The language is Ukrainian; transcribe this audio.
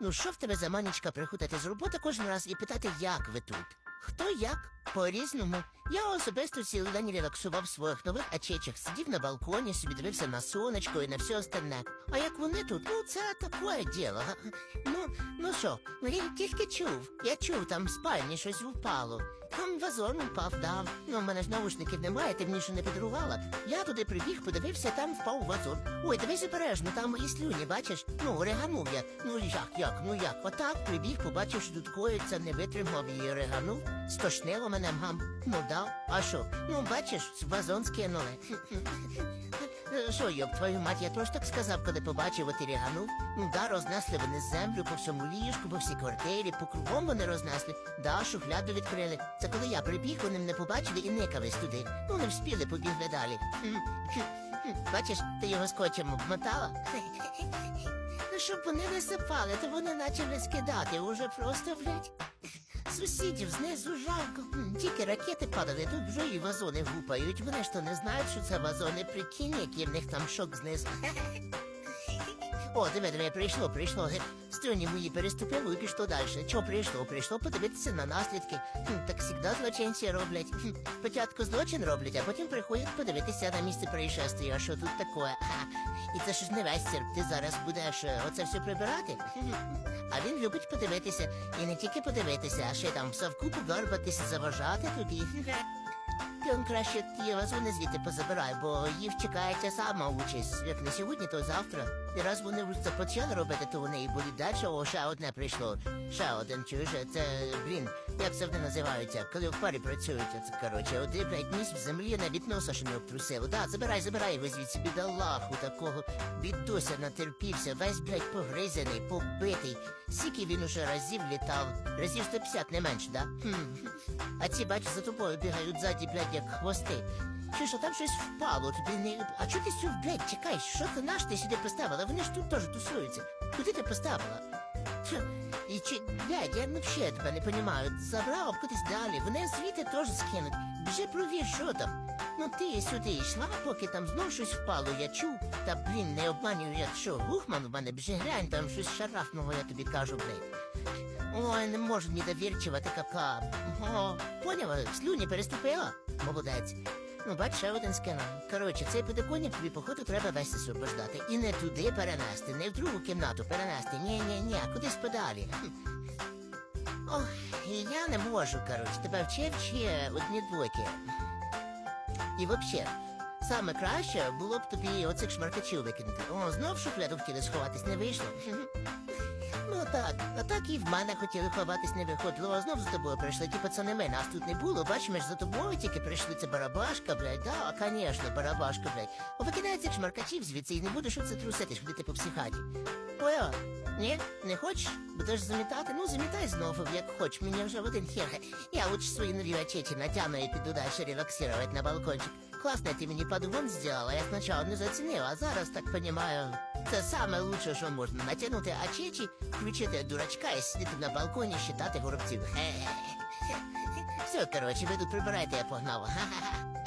Ну що в тебе за манічка приходити з роботи кожен раз і питати, як ви тут? Хто як? По-різному. Я особисто цілий день релаксував в своїх нових ачечах, сидів на балконі, собі дивився на сонечко і на все остальне. А як вони тут, ну це таке діло. Ну, ну що, я тільки чув. Я чув, там в спальні щось впало. Там вазон упав, да. Ну, в мене ж наушників немає, ще не підрувала. Я туди прибіг, подивився, там впав вазон. Ой, дивись обережно, там і слюні, бачиш? Ну, реганув я. Ну як, як, ну як? Отак прибіг, побачив, що тут коїться, не витримав і реганув. Стошнило мене мгам. Ну да, а що? Ну, бачиш, вазон скинули. Що, йоб, твою мать, я теж так сказав, коли побачив, от і. Ну да, рознесли вони землю по всьому ліжку, по всій квартирі, по кругом вони рознесли. Да, шухляду відкрили. Це коли я прибіг, вони мене побачили і никались туди. Не вспіли, побігли далі. Бачиш, ти його скотчем обмотала? Ну, щоб вони не сипали, то вони почали скидати уже просто, блядь. Сусідів знизу жалко. Тільки ракети падали, тут вже і вазони гупають. Вони ж то не знають, що це вазони. Прикинь, який в них там шок знизу. О, диви, диви, прийшло, прийшло. Струні мої переступило і пішло далі. Чого прийшло? Прийшло подивитися на наслідки. Хм, так завжди злочинці роблять. Хм, Спочатку злочин роблять, а потім приходять подивитися на місце происшествия, а що тут таке. Ха. І це ж не весь цирк, ти зараз будеш е, оце все прибирати. А він любить подивитися. І не тільки подивитися, а ще там в совку погарбатися, заважати тобі. Він краще ті вони звідти позабирай, бо їх чекає ця сама участь. Як не сьогодні, то завтра. І раз вони вже це почали робити, то вони і будуть далі. О, ще одне прийшло. Ще один чуєш, це, блін, як це вони називаються, коли в парі працюють, це, коротше, один, блядь, ніс в землі навіть носа ще не обтрусило. Да, забирай, забирай його звідси, бідолаху такого. Бідуся натерпівся, весь, блядь, погризений, побитий. Скільки він уже разів літав? Разів 150, не менше, да? Хм. А ці, бачиш, за тобою бігають ззаді, блядь, як хвости. Чи що там щось впало, тобі не. А чого ти сюди, блядь, чекаєш? Що ти наш ти сюди поставила? Вони ж тут теж тусуються. Куди ти поставила? І чи, блядь, я взагалі тебе не розумію. Забрав кудись далі, вони звідти теж скинуть. Біжи провір, що там. Ну ти сюди йшла, поки там знов щось впало, я чув. Та блін, не обманюю, я що, гухман в мене, біжи глянь, там щось шарахнуло, я тобі кажу, блядь. Ой, не можу недовірчива ти кака. О, поняла, слюні переступила? Молодець. Ну, бач, ще один скинув. Коротше, цей підоконник тобі, походу, треба весь освобождати. І не туди перенести, не в другу кімнату перенести. Ні, ні, ні, кудись подалі. Ох, я не можу, коротше, тебе вчив ще одні двойки. І взагалі, саме краще було б тобі оцих шмаркачів викинути. О, знов в шухляду хотіли сховатись, не вийшло. Ну так, а так і в мене хотіли ховатись не виходило, а знов за тобою прийшли. Ті пацани ми, нас тут не було, бачиш, за тобою тільки прийшли, це барабашка, блядь, да, конечно, барабашка, блядь. Викидай цих шмаркачів звідси і не будеш оце труситись, ходити по психаті. Поняла? Ні? Не хочеш? Будеш замітати? Ну, замітай знову, як хочеш, мені вже в один хер. Я лучше свої нові очечі натягну і піду дальше релаксировать на балкончик. Класно ти мені подгон сделала, я спочатку не зацінив, а зараз так понимаю. Це самое лучшее, що можна натягнути очечи, включити дурачка і сидіти на балконі считати горобців. Все, короче, ви тут прибирайте, я погнав. Ха-ха-ха.